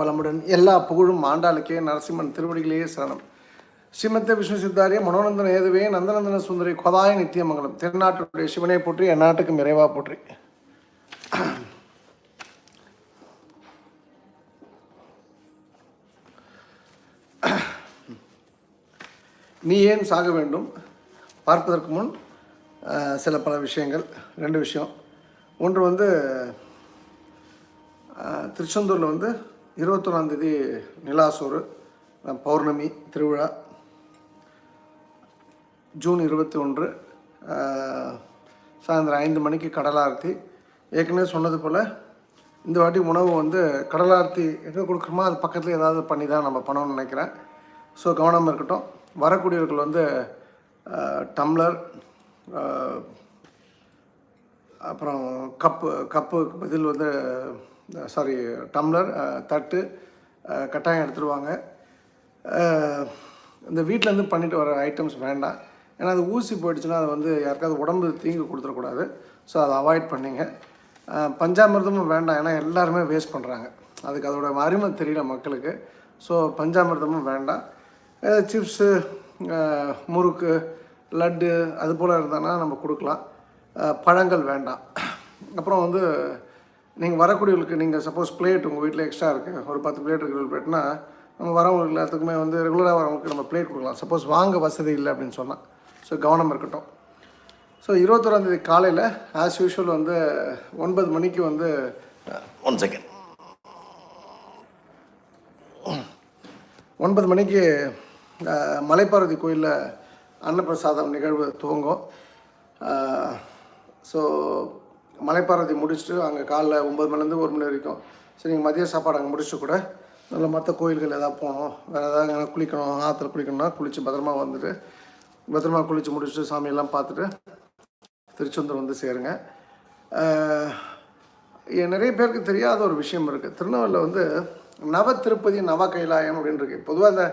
வளமுடன் எல்லா புகழும் ஆண்டாளுக்கே நரசிம்மன் திருவடிகளே சரணம். ஸ்ரீமத்த விஷ்ணு சித்தாரிய மனோநந்தன ஏதுவே நந்தநந்தன சுந்தரி கொதாய நித்தியமங்கலம். திருநாட்டுடைய சிவனை போற்றி என் நாட்டுக்கு நிறைவா போற்றி. நீ ஏன் சாக வேண்டும்? பார்ப்பதற்கு முன் சில பல விஷயங்கள். ரெண்டு விஷயம். ஒன்று வந்து திருச்செந்தூரில் வந்து இருபத்தொன்னாந்தேதி நிலாசோறு பௌர்ணமி திருவிழா. ஜூன் இருபத்தி ஒன்று சாயந்தரம் ஐந்து மணிக்கு கடலார்த்தி ஏற்கனவே சொன்னது போல் இந்த வாட்டி உணவு வந்து கடலார்த்தி எங்கே கொடுக்குறோமோ அது பக்கத்தில் ஏதாவது பண்ணி தான் நம்ம பண்ணணும்னு நினைக்கிறேன். ஸோ கவனமாக இருக்கட்டும். வரக்கூடியவர்கள் வந்து டம்ளர் அப்புறம் கப்பு கப்பு பதில் வந்து சாரி டம்ளர் தட்டு கட்டாயம் எடுத்துருவாங்க. இந்த வீட்டிலேருந்து பண்ணிட்டு வர ஐட்டம்ஸ் வேண்டாம். ஏன்னா அது ஊசி போயிடுச்சுன்னா அது வந்து யாருக்காவது உடம்பு தீங்கு கொடுத்துடக்கூடாது. ஸோ அதை அவாய்ட் பண்ணிங்க. பஞ்சாமிர்தமும் வேண்டாம். ஏன்னா எல்லாருமே வேஸ்ட் பண்ணுறாங்க அதுக்கு அதோட அருமை தெரியல மக்களுக்கு. ஸோ பஞ்சாமிர்தமும் வேண்டாம். சிப்ஸு முறுக்கு லட்டு அது போல் இருந்தானா நம்ம கொடுக்கலாம். பழங்கள் வேண்டாம். அப்புறம் வந்து நீங்கள் வரக்கூடியவங்களுக்கு நீங்கள் சப்போஸ் பிளேட் உங்கள் வீட்டில் எக்ஸ்ட்ரா இருக்குது ஒரு பத்து பிளேட் இருக்கிற பிளேட்னா நம்ம வரவங்களுக்கு எல்லாத்துக்குமே வந்து ரெகுலராக வரவங்களுக்கு நம்ம பிளேட் கொடுக்கலாம். சப்போஸ் வாங்க வசதி இல்லை அப்படின்னு சொன்னால் ஸோ கவனம் இருக்கட்டும். ஸோ இருபத்தோராந்தேதி காலையில் ஆஸ் யூஷுவல் வந்து ஒன்பது மணிக்கு வந்து ஒன் செகண்ட் ஒன்பது மணிக்கு மலைப்பார்வதி கோயிலில் அன்னப்பிரசாதம் நிகழ்வு துவங்கும். ஸோ மலைப்பார்வதி முடிச்சுட்டு அங்கே காலைல ஒம்பது மணிலேருந்து ஒரு மணி வரைக்கும். சரி நீங்கள் மதிய சாப்பாடு அங்கே முடிச்சுட்டு கூட நல்ல மற்ற கோயில்கள் எதாவது போகணும். வேறு எதாவது எங்கே குளிக்கணும் ஆற்றுல குளிக்கணும்னா குளித்து பத்திரமா வந்துட்டு பத்திரமா குளித்து முடிச்சுட்டு சாமியெல்லாம் பார்த்துட்டு திருச்செந்தூர் வந்து சேருங்க. நிறைய பேருக்கு தெரியாத ஒரு விஷயம் இருக்குது திருநெல்வேலியில் வந்து நவ திருப்பதி நவ கைலாயம் அப்படின்னு இருக்கு. பொதுவாக அந்த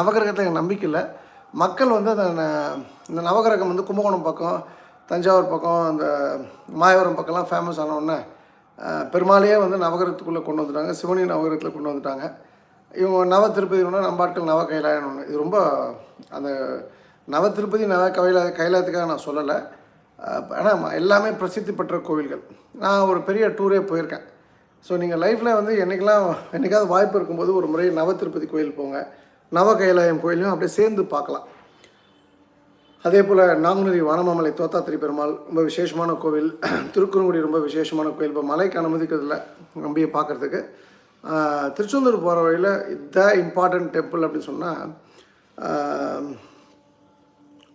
நவகிரகத்தில் எனக்கு நம்பிக்கையில் மக்கள் வந்து அந்த ந- இந்த நவகிரகம் வந்து கும்பகோணம் பக்கம் தஞ்சாவூர் பக்கம் அந்த மாயவரம் பக்கம்லாம் ஃபேமஸ் ஆனவுடனே பெருமாளையே வந்து நவகிரகத்துக்குள்ளே கொண்டு வந்துட்டாங்க. சிவனி நவகிரகத்தில் கொண்டு வந்துட்டாங்க. இவங்க நவ திருப்பதி ஒன்று நம்பாட்கள் நவ கைலாயம் ஒன்று இது ரொம்ப அந்த நவ திருப்பதி நவ கைலா கைலாயத்துக்காக நான் சொல்லலை. ஆனால் எல்லாமே பிரசித்தி பெற்ற கோவில்கள். நான் ஒரு பெரிய டூரே போயிருக்கேன். ஸோ நீங்கள் லைஃப்பில் வந்து என்றைக்கெல்லாம் என்றைக்காவது வாய்ப்பு இருக்கும்போது ஒரு முறை நவ திருப்பதி கோயில் போங்க. நவ கைலாயம் கோயிலையும் அப்படியே சேர்ந்து பார்க்கலாம். அதே போல் நாங்குநேரி வானமாமலை தோத்தாத்திரி பெருமாள் ரொம்ப விசேஷமான கோவில். திருக்குறங்குடி ரொம்ப விசேஷமான கோவில் இப்போ மலைக்கு அனுமதிக்கிறதுல நம்பியை பார்க்குறதுக்கு. திருச்செந்தூர் போகிற வழியில் த இம்பார்ட்டன்ட் டெம்பிள் அப்படின்னு சொன்னால்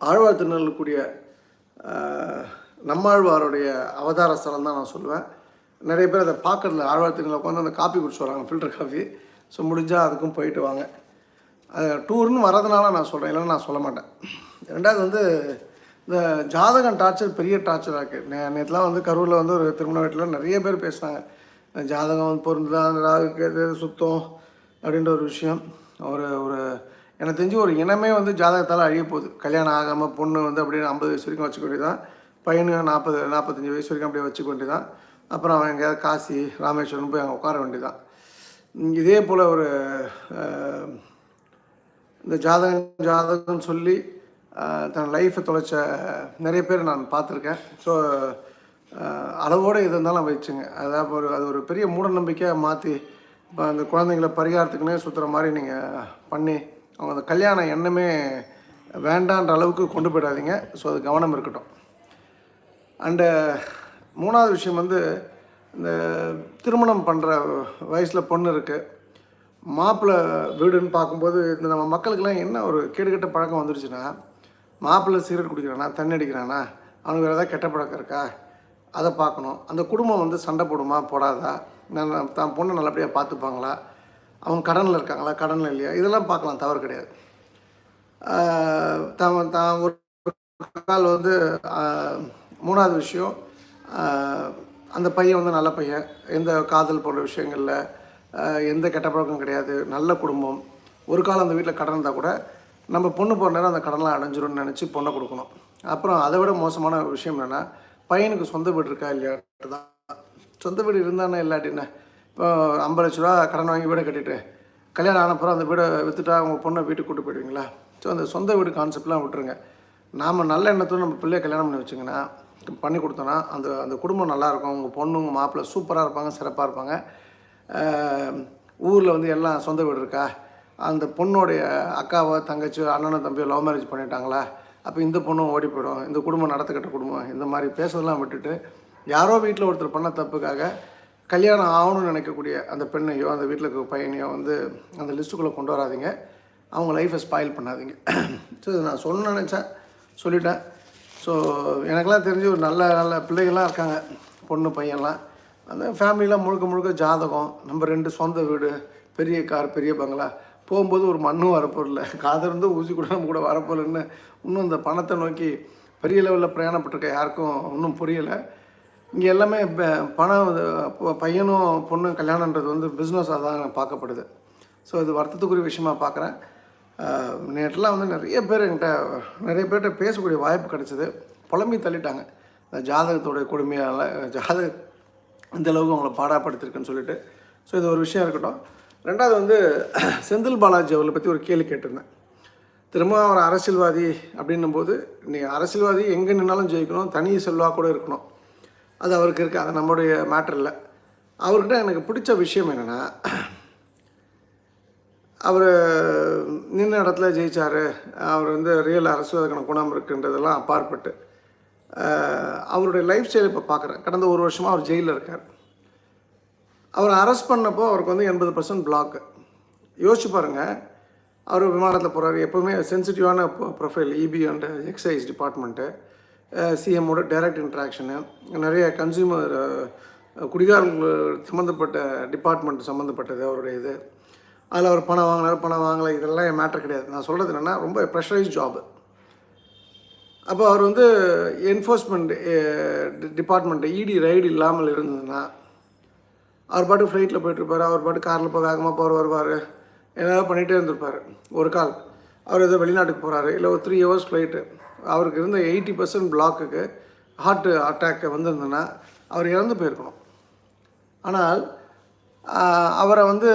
ஆழ்வார் திருநெல்வேலிக்கூடிய நம்மாழ்வாருடைய அவதார ஸ்தலம் தான் நான் சொல்லுவேன். நிறைய பேர் அதை பார்க்கறதில்ல. ஆழ்வார் திருநெல் உட்காந்து அந்த காப்பி குடிச்சு வராங்க ஃபில்டர் காஃபி ஸோ முடிஞ்சால் அதுக்கும் போயிட்டு வாங்க. அது டூர்னு வரதுனால நான் சொல்கிறேன் இல்லைன்னு நான் சொல்ல மாட்டேன். ரெண்டாவது வந்து இந்த ஜாதகம் டார்ச்சர் பெரிய டார்ச்சராக இருக்குது நே நேற்றுலாம் வந்து கரூரில் வந்து ஒரு திருமண வீட்டில் நிறைய பேர் பேசுனாங்க. ஜாதகம் வந்து பொருந்துதான் ராகு சுத்தம் அப்படின்ற ஒரு விஷயம். ஒரு ஒரு எனக்கு தெரிஞ்சு ஒரு இனமே வந்து ஜாதகத்தால் அழிய போகுது. கல்யாணம் ஆகாமல் பொண்ணு வந்து அப்படியே ஐம்பது வயசு வரைக்கும் வச்சுக்க வேண்டியதான் பையனு நாற்பது நாற்பத்தஞ்சு வயசு வரைக்கும் அப்படியே வச்சுக்க வேண்டியதான் அப்புறம் அவன் எங்கேயாவது காசி ராமேஸ்வரம் போய் அங்கே உட்கார வேண்டியதான் இதே போல் ஒரு இந்த ஜாதகம் ஜாதகம்னு சொல்லி தன் லைஃப்பை தொலைச்ச நிறைய பேர் நான் பார்த்துருக்கேன். ஸோ அளவோடு இது இருந்தாலும் வச்சுங்க. அதாவது ஒரு அது ஒரு பெரிய மூட நம்பிக்கையாக மாற்றி இப்போ அந்த குழந்தைங்கள பரிகாரத்துக்குன்னே சுற்றுற மாதிரி நீங்கள் பண்ணி அவங்க அந்த கல்யாண எண்ணமே வேண்டான்ற அளவுக்கு கொண்டு போயிடாதீங்க. ஸோ அது கவனம் இருக்கட்டும். அண்டு மூணாவது விஷயம் வந்து இந்த திருமணம் பண்ணுற வயசில் பொண்ணு இருக்குது மாப்பிள்ளை வீடுன்னு பார்க்கும்போது இந்த நம்ம மக்களுக்கெல்லாம் என்ன ஒரு கேடுகட்ட பழக்கம் வந்துருச்சுன்னா மாப்பிள்ளை சிகரெட் குடிக்கிறானா தண்ணி அடிக்கிறானா அவனுக்கு வேறு ஏதாவது கெட்ட பழக்கம் இருக்கா? அதை பார்க்கணும். அந்த குடும்பம் வந்து சண்டை போடுமா போடாதா? நான் தான் பொண்ணை நல்லபடியாக பார்த்துப்பாங்களா? அவங்க கடனில் இருக்காங்களா கடனில் இல்லையா? இதெல்லாம் பார்க்கலாம் தவறு கிடையாது. தான் தான் ஒரு கால் வந்து மூணாவது விஷயம் அந்த பையன் வந்து நல்ல பையன். எந்த காதல் போன்ற விஷயங்களில் எந்த கெட்ட பழக்கம் கிடையாது. நல்ல குடும்பம். ஒரு காலம் அந்த வீட்டில் கடன் இருந்தால் கூட நம்ம பொண்ணு போகிற நேரம் அந்த கடன்லாம் அடைஞ்சிரும்னு நினச்சி பொண்ணை கொடுக்கணும். அப்புறம் அதை விட மோசமான விஷயம் என்னென்னா பையனுக்கு சொந்த வீடு இருக்கா இல்லையா தான் சொந்த வீடு இருந்தானே இல்லாட்டின்னா இப்போ ஐம்பது லட்ச ரூபா கடன் வாங்கி வீடை கட்டிட்டு கல்யாணம் ஆனப்புறம் அந்த வீடை விற்றுட்டா அவங்க பொண்ணை வீட்டுக்கு கூட்டு போயிடுவீங்களா? ஸோ அந்த சொந்த வீடு கான்செப்ட்லாம் விட்டுருங்க. நாம் நல்ல எண்ணத்தோடு நம்ம பிள்ளைய கல்யாணம் பண்ணி வச்சுங்கன்னா பண்ணி கொடுத்தோன்னா அந்த அந்த குடும்பம் நல்லாயிருக்கும் உங்கள் பொண்ணு உங்கள் மாப்பிள்ளை சூப்பராக இருப்பாங்க சிறப்பாக இருப்பாங்க. ஊரில் வந்து எல்லாம் சொந்த வீடு இருக்கா? அந்த பொண்ணுடைய அக்காவை தங்கச்சி அண்ணனை தம்பியோ லவ் மேரேஜ் பண்ணிட்டாங்களா? அப்போ இந்த பொண்ணும் ஓடி போயிடும். இந்த குடும்பம் நடத்துக்கிட்ட குடும்பம். இந்த மாதிரி பேசுறதெல்லாம் விட்டுட்டு யாரோ வீட்டில் ஒருத்தர் பண்ண தப்புக்காக கல்யாணம் ஆகணும்னு நினைக்கக்கூடிய அந்த பெண்ணையோ அந்த வீட்டில் இருக்க பையனையோ வந்து அந்த லிஸ்ட்டுக்குள்ளே கொண்டு வராதீங்க. அவங்க லைஃப்பை ஸ்பாயில் பண்ணாதீங்க. ஸோ நான் சொல்ல நினச்சேன். சொல்லிட்டேன். ஸோ எனக்கெல்லாம் தெரிஞ்சு ஒரு நல்ல நல்ல பிள்ளைகள்லாம் இருக்காங்க. பொண்ணு பையன்லாம். அந்த ஃபேமிலியெலாம் முழுக்க முழுக்க ஜாதகம். நம்ம ரெண்டு சொந்த வீடு பெரிய கார் பெரிய பங்களா போகும்போது ஒரு மண்ணும் வரப்போதில்ல காதிருந்து ஊசி கூட நம்ம கூட வரப்போகலன்னு இன்னும் இந்த பணத்தை நோக்கி பெரிய லெவலில் பிரயாணப்பட்டிருக்க யாருக்கும் இன்னும் புரியலை. இங்கே எல்லாமே பணம் பையனும் பொண்ணும் கல்யாணன்றது வந்து பிஸ்னஸாக தான் பார்க்கப்படுது. ஸோ இது வருத்தத்துக்குரிய விஷயமா பார்க்குறேன். நேற்றுலாம் வந்து நிறைய பேர் என்கிட்ட நிறைய பேர்கிட்ட பேசக்கூடிய வாய்ப்பு கிடச்சிது. புலம்பி தள்ளிட்டாங்க. இந்த ஜாதகத்தோடைய கொடுமையால் ஜாதக இந்தளவுக்கு அவங்கள பாடாப்படுத்திருக்குன்னு சொல்லிட்டு. ஸோ இது ஒரு விஷயம் இருக்கட்டும். ரெண்டாவது வந்து செந்தில் பாலாஜி அவர்களை பற்றி ஒரு கேள்வி கேட்டிருந்தேன். திரும்ப அவர் அரசியல்வாதி அப்படின்னும் போது நீ அரசியல்வாதி எங்கே நின்னாலும் ஜெயிக்கணும் தனி செல்வா கூட இருக்கணும். அது அவருக்கு இருக்குது அது நம்மளுடைய மேட்டர் இல்லை. அவர்கிட்ட எனக்கு பிடிச்ச விஷயம் என்னென்னா அவர் நின்ன இடத்துல ஜெயிச்சார். அவர் வந்து ரியல் அரசியல்வாதிக்கான குணம் இருக்குன்றதெல்லாம் அப்பாற்பட்டு அவருடைய லைஃப் ஸ்டைல் இப்போ பார்க்குறேன் கடந்த ஒரு வருஷமாக அவர் ஜெயிலில் இருக்கார். அவர் அரெஸ்ட் பண்ணப்போ அவருக்கு வந்து எண்பது பர்சன்ட் பிளாக்கு யோசிச்சு பாருங்கள் அவர் விமானத்தில் போகிறாரு எப்போவுமே சென்சிட்டிவான profile EB and excise department சிஎம்மோட direct interaction நிறைய கன்சியூமர் குடிகாரங்கள் சம்மந்தப்பட்ட டிபார்ட்மெண்ட் சம்மந்தப்பட்டது அவருடைய இது. அதில் அவர் பணம் வாங்கினார் பணம் வாங்கலை இதெல்லாம் என் மேட்டர் கிடையாது. நான் சொல்கிறது என்னென்னா ரொம்ப ப்ரெஷரைஸ் ஜாபு அப்போ அவர் வந்து என்ஃபோர்ஸ்மெண்ட் டிபார்ட்மெண்ட் இடி ரைடு இல்லாமல் இருந்ததுன்னா அவர் பாட்டு ஃப்ளைட்டில் போயிட்டுருப்பார். அவர் பாட்டு காரில் போய் வேகமாக போகிற வருவார். ஏதாவது பண்ணிகிட்டே இருந்திருப்பார். ஒரு கால். அவர் ஏதோ வெளிநாட்டுக்கு போகிறாரு இல்லை ஒரு த்ரீ ஹவர்ஸ் ஃப்ளைட்டு அவருக்கு இருந்த எயிட்டி பர்சன்ட் பிளாக்குக்கு ஹார்ட் அட்டாக்கு வந்திருந்ததுன்னா அவர் இறந்து போயிருக்கணும். ஆனால் அவரை வந்து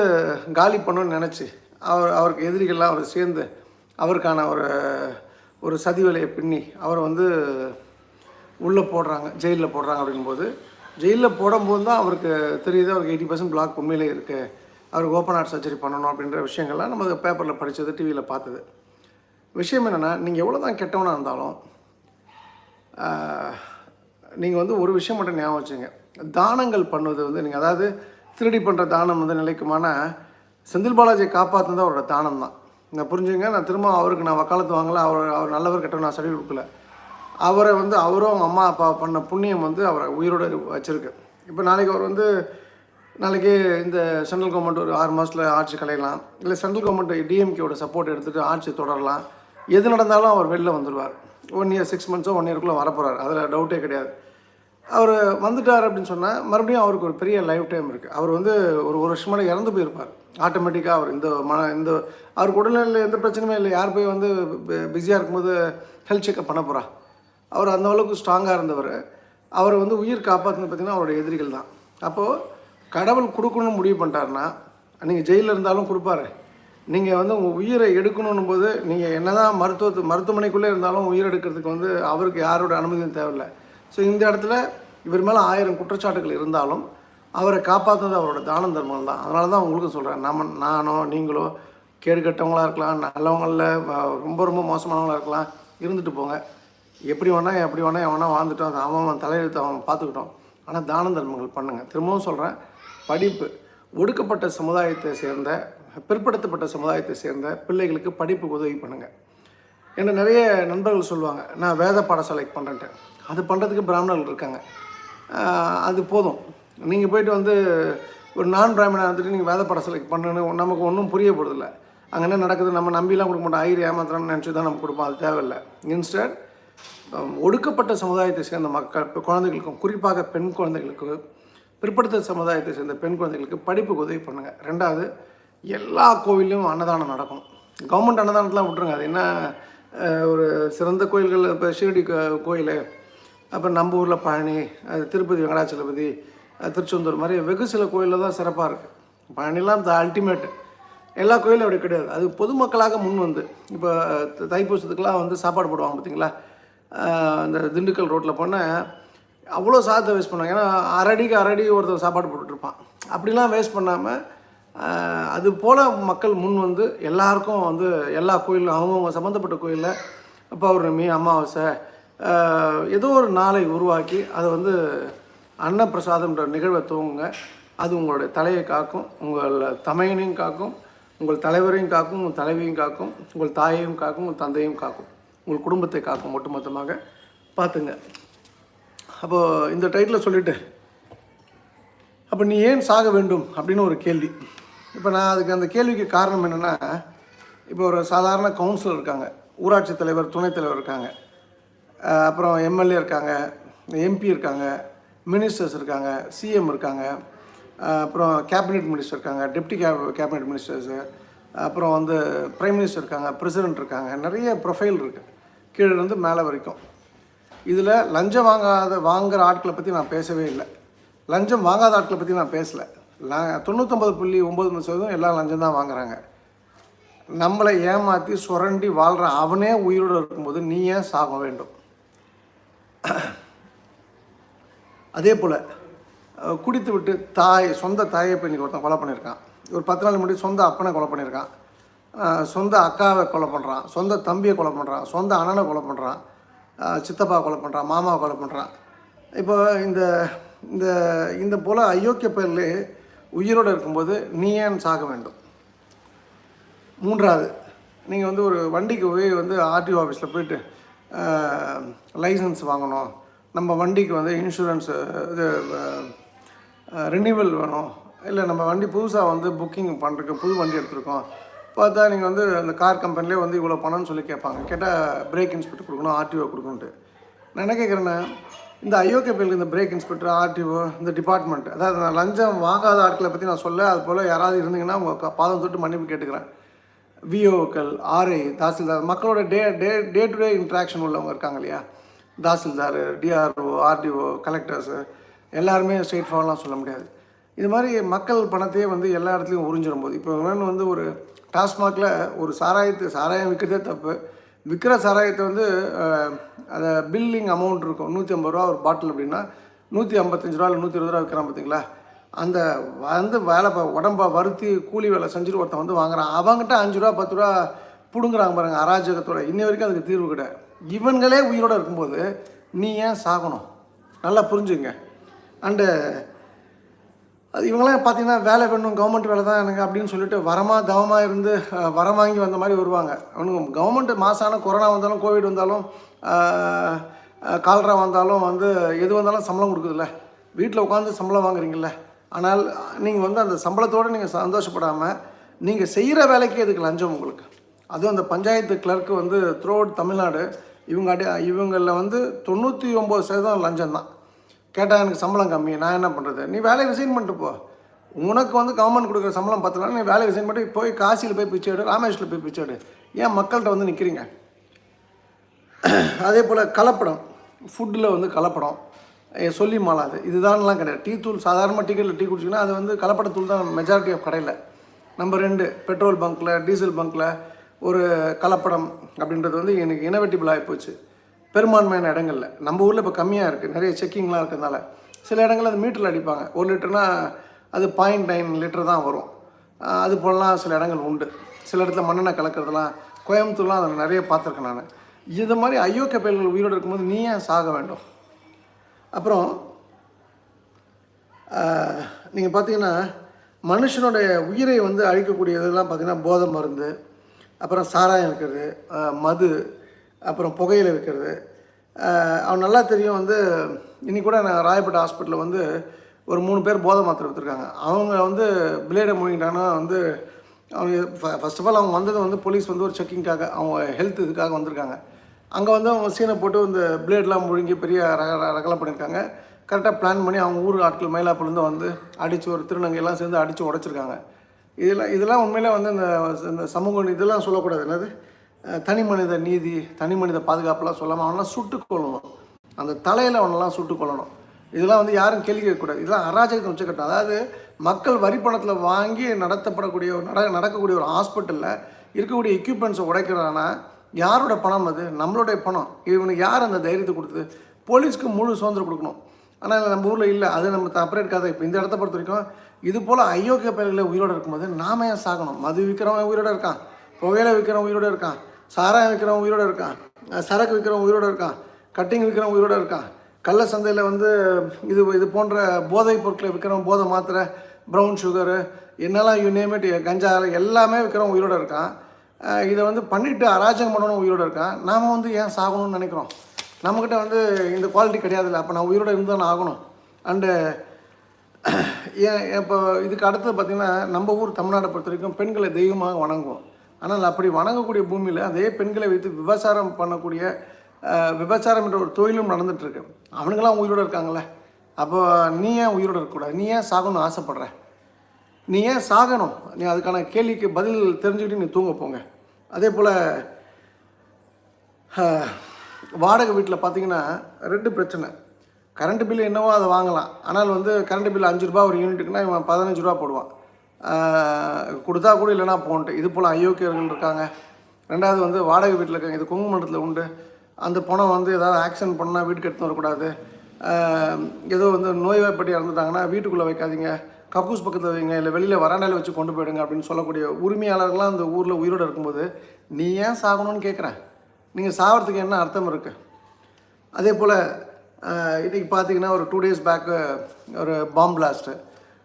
காலி பண்ணணும்னு நினச்சி அவர் அவருக்கு எதிரிகள்லாம் அவர் சேர்ந்து அவருக்கான ஒரு ஒரு சதி வலையை பின்னி அவரை வந்து உள்ளே போடுறாங்க ஜெயிலில் போடுறாங்க அப்படிங்கும்போது ஜெயிலில் போடும்போது தான் அவருக்கு தெரியுது அவருக்கு எயிட்டி பர்சன்ட் பிளாக் உண்மையிலே இருக்குது அவருக்கு ஓப்பன் ஹார்ட் சர்ஜரி பண்ணணும் அப்படின்ற விஷயங்கள்லாம் நம்ம பேப்பரில் படித்தது டிவியில் பார்த்தது. விஷயம் என்னென்னா நீங்கள் எவ்வளோ தான் கெட்டவனாக இருந்தாலும் நீங்கள் வந்து ஒரு விஷயம் மட்டும் ஞாபகம் வச்சுங்க. தானங்கள் பண்ணுவது வந்து நீங்கள் அதாவது திருடி பண்ணுற தானம் வந்து நிலைக்குமான செந்தில் பாலாஜியை காப்பாற்றுனது அவரோட தானம் தான் நான் புரிஞ்சுங்க நான் திரும்ப அவருக்கு நான் வக்காலத்து வாங்கலை அவர் அவர் நல்லவர் கெட்டவர் நான் சர்டிஃபிகேட் கொடுக்கல. அவரை வந்து அவரும் அவங்க அம்மா அப்பா பண்ண புண்ணியம் வந்து அவரை உயிரோடு வச்சுருக்கு. இப்போ நாளைக்கு அவர் வந்து நாளைக்கு இந்த சென்ட்ரல் கவர்மெண்ட் ஒரு ஆறு மாதத்தில் ஆட்சி கலையலாம். இல்லை சென்ட்ரல் கவர்மெண்ட் டிஎம்கேவோட சப்போர்ட் எடுத்துகிட்டு ஆட்சி தொடரலாம். எது நடந்தாலும் அவர் வெளில வந்துடுவார் ஒன் இயர் சிக்ஸ் மந்த்ஸோ ஒன் இயர்க்குள்ளே வரப்போகிறார் அதில் டவுட்டே கிடையாது. அவர் வந்துட்டார் அப்படின்னு சொன்னால் மறுபடியும் அவருக்கு ஒரு பெரிய லைஃப் டைம் இருக்குது அவர் வந்து ஒரு ஒரு வருஷமான இறந்து போயிருப்பார். ஆட்டோமேட்டிக்காக அவர் இந்த மன இந்த அவருக்கு உடல்நிலையில் எந்த பிரச்சனையுமே இல்லை. யார் போய் வந்து பிஸியாக இருக்கும்போது ஹெல்த் செக்அப் பண்ண போகிறா அவர் அந்த அளவுக்கு ஸ்ட்ராங்காக இருந்தவர். அவரை வந்து உயிர் காப்பாற்றுனது பார்த்தீங்கன்னா அவரோட எதிரிகள் தான். அப்போது கடவுள் கொடுக்கணும்னு முடிவு பண்ணிட்டாருன்னா நீங்கள் ஜெயிலில் இருந்தாலும் கொடுப்பாரு. நீங்கள் வந்து உங்கள் உயிரை எடுக்கணும் போது நீங்கள் என்ன தான் மருத்துவத்து மருத்துவமனைக்குள்ளே இருந்தாலும் உயிர் எடுக்கிறதுக்கு வந்து அவருக்கு யாரோட அனுமதியும் தேவையில்லை. ஸோ இந்த இடத்துல இவர் மேலே ஆயிரம் குற்றச்சாட்டுகள் இருந்தாலும் அவரை காப்பாற்றுறது அவரோட தானம் தர்மம் தான். அதனால தான் உங்களுக்கும் சொல்கிறேன் நம்ம நானோ நீங்களோ கேடு கட்டவங்களா இருக்கலாம் நல்லவங்களில் ரொம்ப ரொம்ப மோசமானவங்களா இருக்கலாம் இருந்துட்டு போங்க. எப்படி வேணா எப்படி வேணா எவனா வாழ்ந்துட்டோம் அது அவன் அவன் தலையெழுத்து அவன் பார்த்துக்கிட்டோம். ஆனால் தான தர்மங்கள் பண்ணுங்கள் திரும்பவும் சொல்கிறேன் படிப்பு. ஒடுக்கப்பட்ட சமுதாயத்தை சேர்ந்த பிற்படுத்தப்பட்ட சமுதாயத்தை சேர்ந்த பிள்ளைகளுக்கு படிப்புக்கு உதவி பண்ணுங்கள் என்ன நிறைய நண்பர்கள் சொல்லுவாங்க நான் வேத பாடசாலைக்கு பண்ணுறேன்ட்டு அது பண்ணுறதுக்கு பிராமணர்கள் இருக்காங்க. அது போதும். நீங்கள் போயிட்டு வந்து ஒரு நான் பிராமணா இருந்துட்டு நீங்கள் வேத பாடசாலைக்கு பண்ணணும் நமக்கு ஒன்றும் புரிய போகிறதில்ல அங்கே என்ன நடக்குது? நம்ம நம்பிலாம் கொடுக்க மாட்டோம். ஐயர் ஏமாத்துறோம்னு நினச்சி தான் நம்ம கொடுப்போம். அது தேவையில்லை. இன்ஸ்டட் ஒடுக்கப்பட்ட சமுதாயத்தை சேர்ந்த மக்கள் இப்போ குழந்தைகளுக்கும் குறிப்பாக பெண் குழந்தைகளுக்கு பிற்படுத்த சமுதாயத்தை சேர்ந்த பெண் குழந்தைகளுக்கு படிப்புக்கு உதவி பண்ணுங்கள் ரெண்டாவது எல்லா கோவில்லையும் அன்னதானம் நடக்கும். கவர்மெண்ட் அன்னதானத்தெலாம் விட்ருங்க அது என்ன ஒரு சிறந்த கோயில்கள் இப்போ ஷிரடி கோ- கோயில் அப்புறம் நம்ம ஊரில் பழனி அது திருப்பதி வெங்கடாச்சலபதி திருச்செந்தூர் மாதிரி வெகு சில கோயிலில் தான் சிறப்பாக இருக்குது பழனிலாம் த அல்டிமேட் எல்லா கோயிலும் அப்படி கிடையாது. அது பொதுமக்களாக முன் வந்து இப்போ த- தைப்பூசத்துக்கெலாம் வந்து சாப்பாடு போடுவாங்க பார்த்தீங்களா அந்த திண்டுக்கல் ரோட்டில் போனேன் அவ்வளோ சாதத்தை வேஸ்ட் பண்ணுவாங்க. ஏன்னா அரடிக்கு அரடி ஒருத்தர் சாப்பாடு போட்டுட்ருப்பான் அப்படிலாம் வேஸ்ட் பண்ணாமல் அது போல் மக்கள் முன் வந்து எல்லாருக்கும் வந்து எல்லா கோயிலும் அவங்கவுங்க சம்மந்தப்பட்ட கோயிலில் பௌர்ணமி அமாவாசை ஏதோ ஒரு நாளை உருவாக்கி அதை வந்து அன்னப்பிரசாதம்ன்ற நிகழ்வை துவங்குங்க. அது உங்களுடைய தலையை காக்கும் உங்கள் தமையனையும் காக்கும் உங்கள் தலைவரையும் காக்கும் உங்கள் தலைவியும் காக்கும் உங்கள் தாயையும் காக்கும் உங்கள் தந்தையும் காக்கும். உங்கள் குடும்பத்தை காக்கும் ஒட்டுமொத்தமாக பார்த்துங்க. அப்போது இந்த டைட்டில் சொல்லிவிட்டு அப்போ நீ ஏன் சாக வேண்டும் அப்படின்னு ஒரு கேள்வி. இப்போ நான் அதுக்கு அந்த கேள்விக்கு காரணம் என்னென்னா இப்போ ஒரு சாதாரண கவுன்சிலர் இருக்காங்க. ஊராட்சி தலைவர் துணைத் தலைவர் இருக்காங்க. அப்புறம் எம்எல்ஏ இருக்காங்க எம்பி இருக்காங்க மினிஸ்டர்ஸ் இருக்காங்க சிஎம் இருக்காங்க அப்புறம் கேபினெட் மினிஸ்டர் இருக்காங்க டெப்டி கேப் கேபினெட் மினிஸ்டர்ஸு அப்புறம் வந்து பிரைம் மினிஸ்டர் இருக்காங்க பிரசிடென்ட் இருக்காங்க நிறைய ப்ரொஃபைல் இருக்குது கீழே இருந்து மேலே வரைக்கும். இதில் லஞ்சம் வாங்காத வாங்குகிற ஆட்களை பற்றி நான் பேசவே இல்லை. லஞ்சம் வாங்காத ஆட்களை பற்றி நான் பேசலை. ல தொண்ணூத்தொம்பது புள்ளி ஒம்பது சதவீதம் எல்லாம் லஞ்சம் தான் வாங்குறாங்க. நம்மளை ஏமாற்றி சுரண்டி வாழ்கிற அவனே உயிரோடு இருக்கும்போது நீ ஏன் சாக வேண்டும்? அதே போல் குடித்து விட்டு தாய் சொந்த தாயை இப்போ ஒருத்தன் கொலை பண்ணியிருக்கான். ஒரு பத்து நாள் முன்னாடி சொந்த அப்பனை கொலை பண்ணியிருக்கான். சொந்த அக்காவை கொலை பண்ணுறான் சொந்த தம்பியை கொலை பண்ணுறான் சொந்த அண்ணனை கொலை பண்ணுறான் சித்தப்பா கொலை பண்ணுறான் மாமாவை கொலை பண்ணுறான் இப்போ இந்த இந்த இந்த போல் அயோக்கிய பயிரில் உயிரோடு இருக்கும்போது நீ ஏன் சாக வேண்டும்? மூன்றாவது நீங்கள் வந்து ஒரு வண்டிக்கு போய் வந்து ஆர்டிஓ ஆஃபீஸில் போயிட்டு லைசன்ஸ் வாங்கணும். நம்ம வண்டிக்கு வந்து இன்சூரன்ஸு இது ரினியூவல் வேணும். இல்லை நம்ம வண்டி புதுசாக வந்து புக்கிங் பண்ணுறதுக்கு புது வண்டி எடுத்திருக்கோம். பார்த்தா நீங்கள் வந்து அந்த கார் கம்பெனிலே வந்து இவ்வளோ பணம்னு சொல்லி கேட்பாங்க. கேட்டால் பிரேக் இன்ஸ்பெக்டர் கொடுக்கணும் ஆர்டிஓ கொடுக்கணுன்ட்டு நான் என்ன கேட்குறேன்னா இந்த அயோக்கிய பேருக்கு இந்த பிரேக் இன்ஸ்பெக்டர் ஆர்டிஓ இந்த டிபார்ட்மெண்ட் அதாவது நான் லஞ்சம் வாங்காத ஆட்களை பற்றி நான் சொல்ல அது போல் யாராவது இருந்தீங்கன்னா உங்கள் பாதம் தொட்டு மன்னிப்பு கேட்டுக்கிறேன். விஓக்கள் ஆர்ஐ தாசில்தார் மக்களோட டே டே டே டு டே இன்ட்ராக்ஷன் உள்ளவங்க இருக்காங்க இல்லையா? தாசில்தார் டிஆர்ஓ ஆர்டிஓ கலெக்டர்ஸு எல்லாருமே ஸ்ட்ரெயிட் ஃபார்லாம் சொல்ல முடியாது. இது மாதிரி மக்கள் பணத்தையே வந்து எல்லா இடத்துலையும் உறிஞ்சிடும் போது இப்போ வேணும் வந்து ஒரு டாஸ்மாகில் ஒரு சாராயத்து சாராயம் விற்கிறதே தப்பு. விற்கிற சாராயத்தை வந்து அதை பில்லிங் அமௌண்ட் இருக்கும். நூற்றி ஐம்பது ரூபா ஒரு பாட்டில் அப்படின்னா நூற்றி ஐம்பத்தஞ்சு ரூபா இல்லை நூற்றி இருபது ரூபா விற்கிறான் பார்த்தீங்களா அந்த வந்து வேலை உடம்பை வருத்தி கூலி வேலை செஞ்சுட்டு ஒருத்தன் வந்து வாங்குறான். அவங்ககிட்ட அஞ்சு ரூபா பத்து ரூபா பிடுங்குறாங்க பாருங்க அராஜகத்தோட. இன்ன வரைக்கும் அதுக்கு தீர்வு கிடையாது இவங்களே உயிரோடு இருக்கும்போது நீ ஏன் சாகணும்? நல்லா புரிஞ்சுங்க. அண்டு அது இவங்களாம் பார்த்தீங்கன்னா வேலை வேணும் கவர்மெண்ட் வேலை தான் எனக்கு அப்படின்னு சொல்லிட்டு வரமாக தவமாக இருந்து வரம் வாங்கி வந்த மாதிரி வருவாங்க. அவனுக்கு கவர்மெண்ட் மாசான கொரோனா வந்தாலும் கோவிட் வந்தாலும் கால்ரா வந்தாலும் வந்து எது வந்தாலும் சம்பளம் கொடுக்குதுல்ல. வீட்டில் உட்காந்து சம்பளம் வாங்குறீங்கல்ல. ஆனால் நீங்கள் வந்து அந்த சம்பளத்தோடு நீங்கள் சந்தோஷப்படாமல் நீங்கள் செய்கிற வேலைக்கு இதுக்கு லஞ்சம் உங்களுக்கு? அதுவும் அந்த பஞ்சாயத்து கிளர்க்கு வந்து த்ரோட் தமிழ்நாடு இவங்க அடி இவங்களில் வந்து தொண்ணூற்றி ஒம்பது சதவீதம் லஞ்சம் தான் கேட்டால் எனக்கு சம்பளம் கம்மி நான் என்ன பண்ணுறது நீ வேலையை ரிசைன் பண்ணிட்டு போ. உனக்கு வந்து கவர்மெண்ட் கொடுக்குற சம்பளம் பத்தலாம் நீ வேலையை ரிசைன் பண்ணி போய் காசியில் போய் பிச்சை எடு ராமேஸ்வரில் போய் பிச்சை எடு. ஏன் மக்கள்கிட்ட வந்து நிற்கிறீங்க அதே போல் கலப்படம் ஃபுட்டில் வந்து கலப்படம். சொல்லி மாலாது இதுதான்லாம் கிடையாது. டீ தூள் சாதாரணமாக டிக்கெட்டில் டீ குடிச்சிங்கன்னா அது வந்து கலப்படத்தூள் தான் மெஜாரிட்டி ஆஃப் கடையில். நம்பர் ரெண்டு பெட்ரோல் பங்க்கில் டீசல் பங்க்கில் ஒரு கலப்படம் அப்படின்றது வந்து எனக்கு இனவெட்டிபிள் ஆகி போச்சு. பெரும்பான்மையான இடங்களில். நம்ம ஊரில் இப்போ கம்மியாக இருக்குது நிறைய செக்கிங்லாம் இருக்கிறதுனால. சில இடங்களில் அது மீட்டரில் அடிப்பாங்க. ஒரு லிட்டர்னால் அது பாயிண்ட் நைன் லிட்டர் தான் வரும். அது போலலாம் சில இடங்கள் உண்டு. சில இடத்துல மண்ணெண்ணெய் கலக்கிறதுலாம் கோயம்புத்தூர்லாம் அதை நிறைய பார்த்துருக்கேன் நான். இது மாதிரி அயோக்கிய பயல்கள் உயிரோடு இருக்கும்போது நீ ஏன் சாக வேண்டும்? அப்புறம் நீங்கள் பார்த்தீங்கன்னா மனுஷனுடைய உயிரை வந்து அழிக்கக்கூடியதெல்லாம் பார்த்தீங்கன்னா போதை மருந்து அப்புறம் சாராயம் இருக்கிறது மது அப்புறம் புகையில் வைக்கிறது. அவன் நல்லா தெரியும் வந்து இன்னைக்கு கூட நான் ராயப்பேட்டை ஹாஸ்பிட்டலில் வந்து ஒரு மூணு பேர் போதை மாத்திரை விற்றுருக்காங்க அவங்க வந்து பிளேடை முழுங்கிட்டாங்கன்னா வந்து அவங்க ஃபஸ்ட் ஆஃப் ஆல் அவங்க வந்தது வந்து போலீஸ் வந்து ஒரு செக்கிங்காக அவங்க ஹெல்த் இதுக்காக வந்திருக்காங்க. அங்கே வந்து அவங்க சீனை போட்டு இந்த பிளேட்லாம் முழுங்கி பெரிய ரக ர- ரகலை பண்ணியிருக்காங்க. கரெக்டாக பிளான் பண்ணி அவங்க ஊர் ஆட்கள் மயிலாப்பூர்லேருந்து வந்து அடித்து ஒரு திருநங்கையெல்லாம் சேர்ந்து அடித்து உடச்சிருக்காங்க. இதெல்லாம் இதெல்லாம் உண்மையிலே வந்து இந்த இந்த சமூக இதெல்லாம் சொல்லக்கூடாது. என்னது? தனி மனித நீதி தனி மனித பாதுகாப்புலாம் சொல்லாமல் அவனெலாம் சுட்டு கொள்ளணும் அந்த தலையில் அவனெல்லாம் சுட்டு கொள்ளணும் இதெல்லாம் வந்து யாரும் கேள்வி கேட்கக்கூடாது. இதெல்லாம் அராஜகத்தை வச்சுக்கட்டும் அதாவது மக்கள் வரி பணத்தில் வாங்கி நடத்தப்படக்கூடிய ஒரு நட நடக்கக்கூடிய ஒரு ஹாஸ்பிட்டலில் இருக்கக்கூடிய எக்யூப்மெண்ட்ஸை உடைக்கிறானா? யாரோட பணம் அது? நம்மளுடைய பணம். இவனுக்கு யார் அந்த தைரியத்தை கொடுத்தது? போலீஸ்க்கு முழு சுதந்திரம் கொடுக்கணும். ஆனால் நம்ம ஊரில் இல்லை. அது நம்ம தப்பே கதை. இப்போ இந்த இடத்த பொறுத்த வரைக்கும் இது போல் அயோக்கிய பயிர்களை உயிரோடு இருக்கும்போது நாம ஏன் சாகணும்? மது விற்கிறவன் உயிரோடு இருக்கான். புகையில விற்கிறவன் உயிரோடு இருக்கான். சாராயம் விற்கிறவன் உயிரோடு இருக்கான். சரக்கு விற்கிறவன் உயிரோடு இருக்கான். கட்டிங் விற்கிறவன் உயிரோடு இருக்கான். கள்ள சந்தையில் வந்து இது இது போன்ற போதைப் பொருட்களை விற்கிறவன் போதை மாத்திரை ப்ரௌன் சுகரு என்னெல்லாம் யூ நேம் இட் கஞ்சா எல்லாமே விற்கிறவன் உயிரோடு இருக்கான். இதை வந்து பண்ணிவிட்டு அராஜகம் பண்ணணும் உயிரோடு இருக்கான். நாம் வந்து ஏன் சாகணும்னு நினைக்கிறோம்? நம்மக்கிட்ட வந்து இந்த குவாலிட்டி கிடையாதுல்ல. அப்போ நான் உயிரோடு இருந்தால் ஆகணும். அண்டு ஏன் இப்போ இதுக்கு அடுத்தது பார்த்திங்கன்னா நம்ம ஊர் தமிழ்நாட்டை பொறுத்த வரைக்கும் பெண்களை தெய்வமாக வணங்குவோம். ஆனால் அப்படி வணங்கக்கூடிய பூமியில் அதே பெண்களை வைத்து விபச்சாரம் பண்ணக்கூடிய விபச்சாரம் என்ற ஒரு தொழிலும் நடந்துகிட்ருக்கு அவனுங்களாம் உயிரோடு இருக்காங்களே அப்போ நீ ஏன் உயிரோடு இருக்கக்கூடாது? நீ ஏன் சாகணும்னு ஆசைப்பட்ற? நீ ஏன் சாகணும்? நீ அதுக்கான கேள்விக்கு பதில் தெரிஞ்சுக்கிட்டு நீ தூங்க போங்க. அதே போல் வாடகை வீட்டில் பார்த்தீங்கன்னா ரெண்டு பிரச்சனை. கரண்ட் பில் என்னவோ அதை வாங்கலாம். ஆனால் வந்து கரண்ட் பில் அஞ்சு ரூபா ஒரு யூனிட்டுக்குன்னா இவன் பதினஞ்சு ரூபா போடுவான். கொடுத்தா கூட இல்லைனா போன்ட்டு. இது போல் அயோக்கியர்கள் இருக்காங்க. ரெண்டாவது வந்து வாடகை வீட்டில் இருக்காங்க. இது குங்குமண்டலத்தில் உண்டு. அந்த பணம் வந்து ஏதாவது ஆக்சிடென்ட் பண்ணால் வீட்டுக்கு எடுத்து வரக்கூடாது. ஏதோ வந்து நோய்வாய்ப்பட்டு இறந்துட்டாங்கன்னா வீட்டுக்குள்ளே வைக்காதீங்க. கக்கூஸ் பக்கத்தில் வைங்க. இல்லை வெளியில் வராண்டாயில் வச்சு கொண்டு போயிடுங்க அப்படின்னு சொல்லக்கூடிய உரிமையாளர்கள்லாம் அந்த ஊரில் உயிரோடு இருக்கும்போது நீ ஏன் சாகணும்னு கேட்குறேன் நீங்கள் சாகிறதுக்கு என்ன அர்த்தம் இருக்குது அதே போல் இன்றைக்கி பார்த்தீங்கன்னா ஒரு டூ டேஸ் பேக்கு ஒரு பாம் பிளாஸ்ட்டு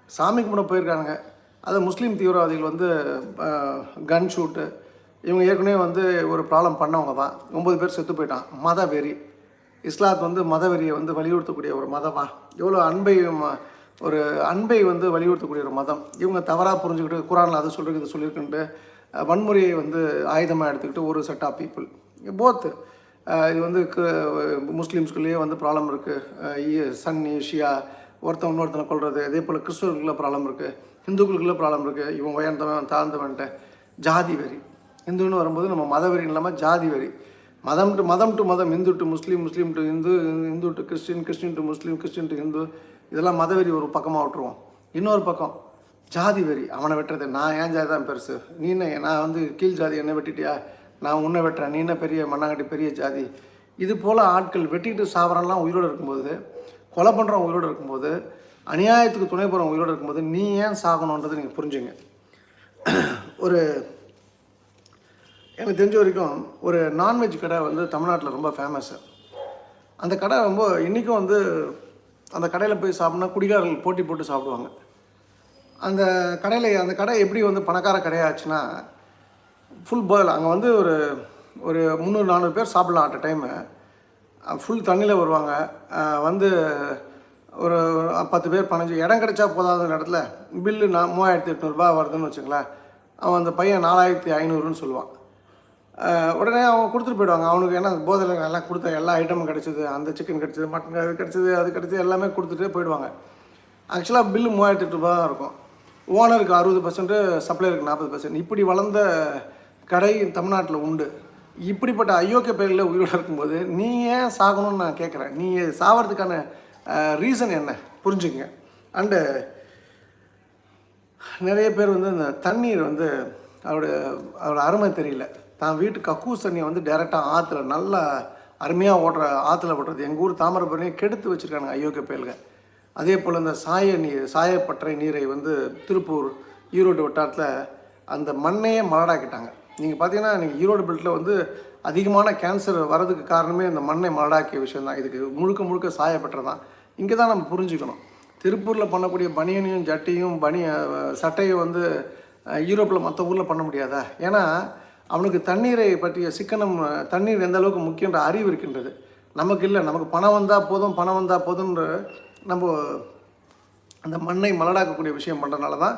சாமி கும்பிட போயிருக்கானுங்க. அது முஸ்லீம் தீவிரவாதிகள் வந்து கன் ஷூட்டு இவங்க ஏற்கனவே வந்து ஒரு ப்ராப்ளம் பண்ணவங்க தான். ஒம்பது பேர் செத்து போயிட்டான். மத வெறி இஸ்லாத் வந்து மத வெறியை வந்து வலியுறுத்தக்கூடிய ஒரு மதமா? எவ்வளோ அன்பை ம- ஒரு அன்பை வந்து வலியுறுத்தக்கூடிய ஒரு மதம்? இவங்க தவறாக புரிஞ்சுக்கிட்டு குரானில் அதை சொல்கிறது இது சொல்லியிருக்குன்ட்டு வன்முறையை வந்து ஆயுதமாக எடுத்துக்கிட்டு ஒரு செட் ஆஃப் பீப்புள் போத்து இது வந்து முஸ்லீம்ஸ்குள்ளேயே வந்து ப்ராப்ளம் இருக்குது சன்னி ஷியா ஒருத்தன் இன்னொருத்தனை கொள்வது அதே போல் கிறிஸ்துவர்களுக்குள்ள ப்ராப்ளம் இருக்குது ஹிந்துக்களுக்குள்ள ப்ராப்ளம் இருக்குது இவன் உயர்ந்தவன் தாழ்ந்தவன்ட்டு ஜாதி வரி. இந்துன்னு வரும்போது நம்ம மதவெறி இல்லாமல் ஜாதி வரி. மதம் டு மதம் டு மதம் Hindu to Muslim Muslim to Hindu Hindu to Christian Christian to Muslim Christian to Hindu இதெல்லாம் மதவெறி ஒரு பக்கமாக விட்டுருவோம். இன்னொரு பக்கம் ஜாதி வெறி அவனை வெட்டுறது நான் ஏன் ஜாதி தான் பெருசு? நீ என்ன நான் வந்து கீழ் ஜாதி என்ன வெட்டிட்டியா? நான் உன்னை வெட்டுறேன் நீ என்ன பெரிய மண்ணாங்கட்டி பெரிய ஜாதி? இது போல் ஆட்கள் வெட்டிட்டு சாவரம்லாம் உயிரோடு இருக்கும்போது கொலை பண்ணுறவன் உயிரோடு இருக்கும்போது அநியாயத்துக்கு துணை போகிறவன் உயிரோடு இருக்கும்போது நீ ஏன் சாகணுன்றதை நீங்கள் புரிஞ்சுங்க. ஒரு எனக்கு தெரிஞ்ச வரைக்கும் ஒரு நான்வெஜ் கடை வந்து தமிழ்நாட்டில் ரொம்ப ஃபேமஸ்ஸு அந்த கடை ரொம்ப இன்றைக்கும் வந்து அந்த கடையில் போய் சாப்பிட்னா குடிகாரர்கள் போட்டி போட்டு சாப்பிடுவாங்க. அந்த கடையில் அந்த கடை எப்படி வந்து பணக்கார கடையாச்சுன்னா ஃபுல் பாயில் அங்கே வந்து ஒரு ஒரு முந்நூறு நானூறு பேர் சாப்பிட்லாம் அட் டைமு ஃபுல் தண்ணியில் வருவாங்க. வந்து ஒரு பத்து பேர் பதினஞ்சு இடம் கிடைச்சா போதாத இடத்துல. பில்லு நான் மூவாயிரத்தி எட்நூறுபா வருதுன்னு வச்சுங்களேன் அவன் அந்த பையன் நாலாயிரத்தி ஐநூறுன்னு சொல்லுவான். உடனே அவன் கொடுத்துட்டு போயிடுவாங்க. அவனுக்கு ஏன்னா போதையில் எல்லாம் கொடுத்த எல்லா ஐட்டமும் கிடச்சிது அந்த சிக்கன் கிடச்சிது மட்டன் அது கிடச்சிது அது கிடச்சிது எல்லாமே கொடுத்துட்டு போயிடுவாங்க. ஆக்சுவலாக பில்லு மூவாயிரத்தி எட்நூறுபா தான் இருக்கும். ஓனருக்கு அறுபது பர்சன்ட்டு சப்ளையருக்கு நாற்பது பர்சன்ட் இப்படி வளர்ந்த கடை தமிழ்நாட்டில் உண்டு. இப்படிப்பட்ட அயோக்கிய பெயரில் உயிரோடு இருக்கும்போது நீ ஏன் சாகணும்னு நான் கேட்குறேன் நீ சாகிறதுக்கான ரீசன் என்ன? புரிஞ்சுக்கங்க. அண்டு நிறைய பேர் வந்து இந்த தண்ணீர் வந்து அவரோட அவரோட அருமை தெரியல. தான் வீட்டு கக்கூஸ் தண்ணியை வந்து டேரெக்டாக ஆற்றுல நல்லா அருமையாக ஓடுற ஆற்றுல ஓட்டுறது. எங்கள் ஊர் தாமிரபரணியை கெடுத்து வச்சுருக்காங்க அயோக்கிய பயல்கள். அதே போல் இந்த சாய நீர் சாயப்பட்டறை நீரை வந்து திருப்பூர் ஈரோடு வட்டாரத்தில் அந்த மண்ணையே மலடாக்கிட்டாங்க. நீங்கள் பார்த்தீங்கன்னா நீங்கள் ஈரோடு பெல்ட்டில் வந்து அதிகமான கேன்சர் வர்றதுக்கு காரணமே இந்த மண்ணை மலடாக்கிய விஷயம் தான் இதுக்கு முழுக்க முழுக்க சாயப்பட்டது தான் இங்கே தான் நம்ம புரிஞ்சுக்கணும். திருப்பூரில் பண்ணக்கூடிய பனியனையும் ஜட்டியும் பனிய சட்டையும் வந்து யூரோப்பில் மற்ற ஊரில் பண்ண முடியாதா? ஏன்னா அவனுக்கு தண்ணீரை பற்றிய சிக்கனம் தண்ணீர் எந்த அளவுக்கு முக்கியன்ற அறிவு இருக்கின்றது. நமக்கு இல்லை. நமக்கு பணம் வந்தால் போதும் பணம் வந்தால் போதும்ன்ற நம்ம அந்த மண்ணை மலடாக்கக்கூடிய விஷயம் பண்ணுறதுனால தான்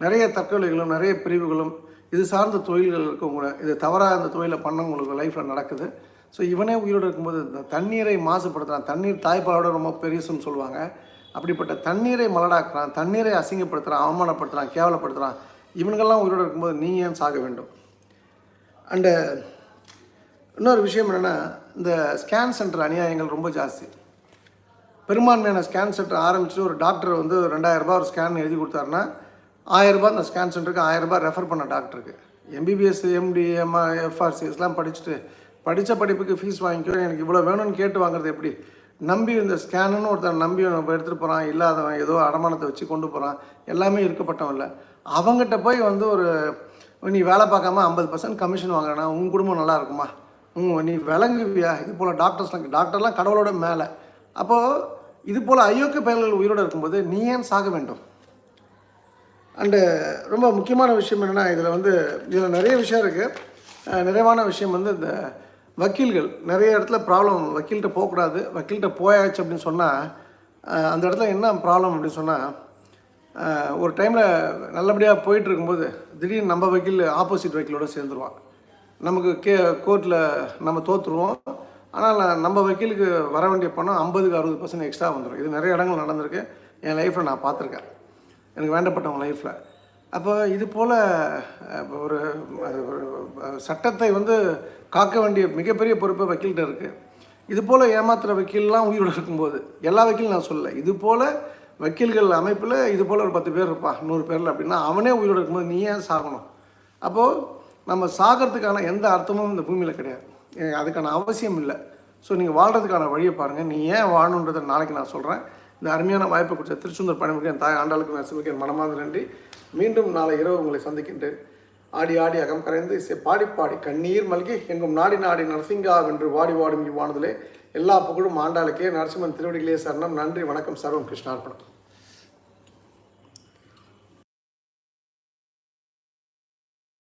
நிறைய தற்கொலைகளும் நிறைய பிரிவுகளும் இது சார்ந்த தொழில்கள் இருக்கவங்க இது தவறாக அந்த தொழிலை பண்ணவங்களுக்கு லைஃப்பில் நடக்குது. ஸோ இவனே உயிரோடு இருக்கும்போது இந்த தண்ணீரை மாசுபடுத்துகிறான் தண்ணீர் தாய்ப்பாலோட ரொம்ப பெருசுன்னு சொல்லுவாங்க. அப்படிப்பட்ட தண்ணீரை மலடாக்குறான் தண்ணீரை அசிங்கப்படுத்துகிறான் அவமானப்படுத்துகிறான் கேவலப்படுத்துகிறான் இவனுங்கள்லாம் உயிரோடு இருக்கும்போது நீ ஏன் சாக வேண்டும்? அண்டு இன்னொரு விஷயம் என்னென்னா இந்த ஸ்கேன் சென்டர் அநியாயங்கள் ரொம்ப ஜாஸ்தி. பெரும்பான்மையான ஸ்கேன் சென்டர் ஆரம்பிச்சுட்டு ஒரு டாக்டர் வந்து ரெண்டாயிரரூபா ஒரு ஸ்கேன் எழுதி கொடுத்தாருன்னா ஆயிரரூபா அந்த ஸ்கேன் சென்டருக்கு ஆயிரரூபா ரெஃபர் பண்ண டாக்டருக்கு எம்பிபிஎஸ் எம்டி எம்ஆ எஃப்ஆர்சிஎஸ்லாம் படிச்சுட்டு படித்த படிப்புக்கு ஃபீஸ் வாங்கிக்கோ எனக்கு இவ்வளோ வேணும்னு கேட்டு வாங்குறது எப்படி? நம்பி இந்த ஸ்கேனுன்னு ஒருத்தன் நம்பி எடுத்துகிட்டு போகிறான் இல்லாதவன் ஏதோ அடமானத்தை வச்சு கொண்டு போகிறான் எல்லாமே இருக்கப்பட்டவன் இல்லை. அவங்ககிட்ட போய் வந்து ஒரு நீ வேலை பார்க்காம ஐம்பது பர்சன்ட் கமிஷன் வாங்குறேன்னா உன் குடும்பம் நல்லா இருக்குமா? உங்க நீ விளங்குவியா? இது போல் டாக்டர்ஸ்லாம் டாக்டர்லாம் கடவுளோட மேலே. அப்போது இது போல் அயோக்கிய பயல்கள் உயிரோடு இருக்கும்போது நீ ஏன் சாக வேண்டும்? அண்டு ரொம்ப முக்கியமான விஷயம் என்னென்னா இதில் வந்து இதில் நிறைய விஷயம் இருக்குது நிறைவான விஷயம் வந்து இந்த வக்கீல்கள். நிறைய இடத்துல ப்ராப்ளம் வக்கீல்கிட்ட போகக்கூடாது. வக்கீல்கிட்ட போயாச்சு அப்படின்னு சொன்னால் அந்த இடத்துல என்ன ப்ராப்ளம் அப்படின்னு சொன்னால் ஒரு டைமில் நல்லபடியாக போயிட்டுருக்கும்போது திடீர்னு நம்ம வக்கீல் ஆப்போசிட் வக்கீலோட சேர்ந்துருவான். நமக்கு கே கோர்ட்டில் நம்ம தோற்றுருவோம் ஆனால் நம்ம வக்கீலுக்கு வர வேண்டிய பணம் ஐம்பதுக்கு அறுபது பர்சன்ட் எக்ஸ்ட்ரா வந்துடும் இது நிறைய இடங்கள் நடந்திருக்கு. என் லைஃப்பில் நான் பார்த்துருக்கேன். எனக்கு வேண்டப்பட்டவங்க லைஃப்பில் அப்போ இது போல் ஒரு சட்டத்தை வந்து காக்க வேண்டிய மிகப்பெரிய பொறுப்பு வக்கீல்கிட்ட இருக்குது இது போல் ஏமாத்துகிற வக்கீல்லாம் உயிரோடு இருக்கும்போது எல்லா வக்கீலும் நான் சொல்லலை. இது போல் வக்கீல்கள் அமைப்பில் இது போல் ஒரு பத்து பேர் இருப்பான் நூறு பேரில் அப்படின்னா அவனே உயிரோடு இருக்கும்போது நீ ஏன் சாகணும்? அப்போது நம்ம சாகிறதுக்கான எந்த அர்த்தமும் இந்த பூமியில் கிடையாது. அதுக்கான அவசியம் இல்லை. ஸோ நீங்கள் வாழ்கிறதுக்கான வழியை பாருங்கள் நீ ஏன் வாழணுன்றதை நாளைக்கு நான் சொல்கிறேன் இந்த அருமையான வாய்ப்பை கொடுத்த திருச்செந்தூர் பணிமுறை என் தாய் ஆண்டாளுக்கு நரசிம்மைக்கு என் மனமார்ந்த நன்றி. மீண்டும் நாளை இரவு உங்களை சந்திக்கின்றேன் ஆடி ஆடி அகம் கரைந்து இசை பாடி பாடி கண்ணீர் மல்கி எங்கும் நாடி நாடி நரசிங்கா வென்று வாடி வாடும் இவ்வானதிலே எல்லா புகழும் ஆண்டாளுக்கே நரசிம்மன் திருவடிகளே சரணம். நன்றி வணக்கம் சர்வம் கிருஷ்ணார்ப்பணம்